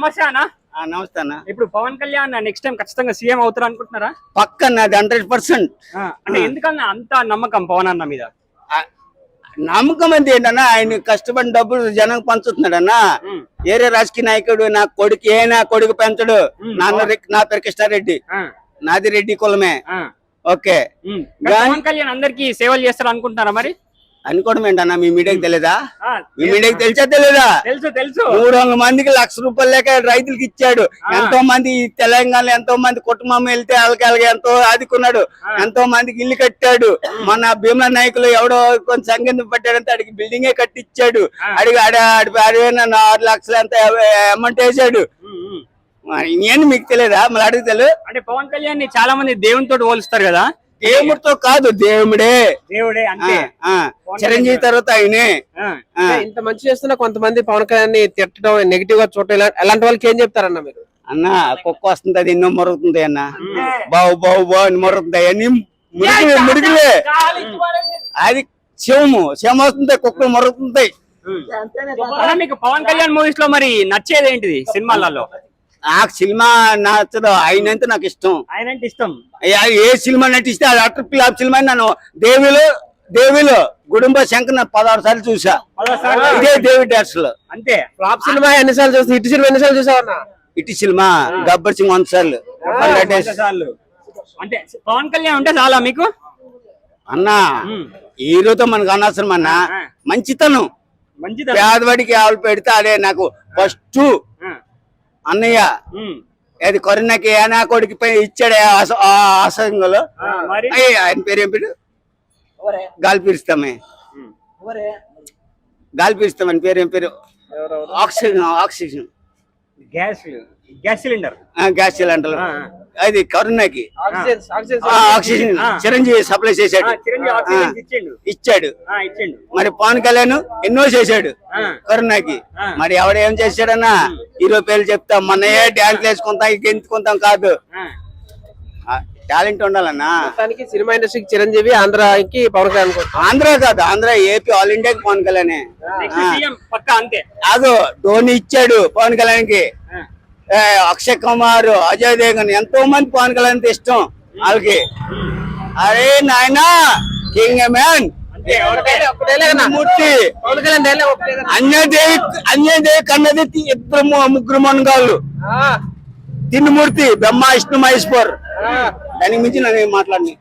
నమస్తే అన్న. నమస్తే అన్న. ఇప్పుడు పవన్ కళ్యాణ్ నెక్స్ట్ టైం ఖచ్చితంగా సీఎం అవుతారు అనుకుంటున్నారా? పక్క నాది హండ్రెడ్ పర్సెంట్ అంటే ఎందుకన్నా అంత నమ్మకం పవన్ అన్న మీద? నమ్మకం అంది ఏంటన్నా ఆయన కష్టపడిన డబ్బులు జనం పంచుతున్నాడన్నా ఏరే రాజకీయ నాయకుడు నా కొడుకు ఏ నా కొడుకు పెంచడు. నాన్న నా పేరు కృష్ణారెడ్డి. నాది రెడ్డి కులమే. ఓకే. పవన్ కళ్యాణ్ అందరికి సేవలు చేస్తారు అనుకుంటున్నారా మరి? అనుకోవడం ఏంటన్నా? మీ మీడియాకి తెలియదా మీ మీడియాకి తెలిసా తెలియదా తెలుసు తెలుసు. మూడు వందల మందికి లక్ష రూపాయలు లేక రైతులకు ఇచ్చాడు. ఎంతో మంది తెలంగాణలో ఎంతో మంది కుటుంబం వెళ్తే వాళ్ళకి వాళ్ళకి ఎంతో ఆదుకున్నాడు. ఎంతో మందికి ఇల్లు కట్టాడు. మన భీమా నాయకులు ఎవడో కొంచెం సంగతి పట్టాడంటే అడిగి బిల్డింగే కట్టించాడు అడిగి ఆడ అడిగిన ఆరు లక్షలు ఎంత అమౌంట్ వేసాడు. నేను మీకు తెలియదా మళ్ళీ అడిగి తెలియదు అంటే పవన్ కళ్యాణ్ని చాలా మంది దేవునితో పోలుస్తారు కదా? దేవుడితో కాదు దేవుడే. దేవుడే. చిరంజీవి తర్వాత ఆయనే. ఇంత మంచి చేస్తున్న కొంతమంది పవన్ కళ్యాణ్ని తిట్టడం నెగిటివ్గా చూడటం అలాంటి వాళ్ళకి ఏం చెప్తారన్న మీరు? అన్న కుక్క వస్తుంది అది ఎన్నో మొరుగుతుంది అన్న. బావు బావు బావు అని మొరుగుతుంది అన్ని మురికిలే అది శివము శివం వస్తుంది కుక్కలు మొరుగుతుంటాయి మీకు పవన్ కళ్యాణ్ మూవీస్లో మరి నచ్చేది ఏంటిది సినిమాలలో? నాకు సినిమా నచ్చదు. ఆయన అంటే నాకు ఇష్టం. ఆయన అంటే ఇష్టం. అయ్యా, ఏ సినిమా నటిస్తే అది అటర్ పిల్లాప్ సినిమా నన్ను దేవిలో దేవిలో గుడుంబ శంకర్ పదహారు సార్లు చూసా. ఇదే దేవి డాన్స్లో అంతే. ఫ్లాప్ సినిమా ఎన్నిసార్లు చూసి హిట్ సినిమా ఎన్నిసార్లు చూసావన్నా ఇటు సినిమా గబ్బర్ సింగ్ వంద సార్లు. అంటే పవన్ కళ్యాణ్ ఉంటే చాలా మీకు? అన్న హీరోతో మనకు అనవసరం అన్న. మంచితనం. మంచిది పేదవాడికి ఆవులు పెడితే అదే నాకు ఫస్ట్ అన్నయ్య. అది కరోనాకి నా కొడుకు పై ఇచ్చాడు ఆ అసంగంలో మరి? ఆయన పేరు ఏం పేరు? గాలి పీరుస్తామే. గాలి పీరుస్తామని పేరు ఏం పేరు? Oxygen oxygen. Gas gas cylinder. ఆ, గ్యాస్ సిలిండర్ ఆ, అది కరోనాకి ఆక్సిజన్. చిరంజీవి సప్లై చేశాడు. ఇచ్చిండు. ఇచ్చాడు. ఆ, ఇచ్చిండు. మరి పవన్ కళ్యాణ్ ఎన్నో చేశాడు ఆ. మరి ఎవడు ఏం చేశాడన్నా? హీరో పేర్లు చెప్తాం. మొన్నయే డాన్స్ వేసుకుంటాం గెంతుకుంటాం కాదు. ఆ, టాలెంట్ ఉండాలన్నా. సినిమా ఇండస్ట్రీకి చిరంజీవి ఆంధ్రాకి పవన్ కళ్యాణ్. ఆంధ్ర కాదు ఆంధ్ర ఏపీ ఆల్ ఇండియాకి పవన్ కళ్యాణ్. నెక్స్ట్ సీఎం పక్కా అంతే. అదో ధోని ఇచ్చాడు పవన్ కళ్యాణ్కి అక్షయ్ కుమార్ అజయ్ దేవగన్ ఎంతో మంది పవన్ కళ్యాణ్ అంటే ఇష్టం వాళ్ళకి. అరే నాయనా కింగ్ మ్యాన్. మూర్తి. అన్యదేవి అన్యదేవి కన్నది ఇద్దరు ముగ్గురు మనగాళ్ళు. తిన్నుమూర్తి బ్రహ్మ విష్ణు మహేశ్వర్. దానికి మించి నేను మాట్లాడి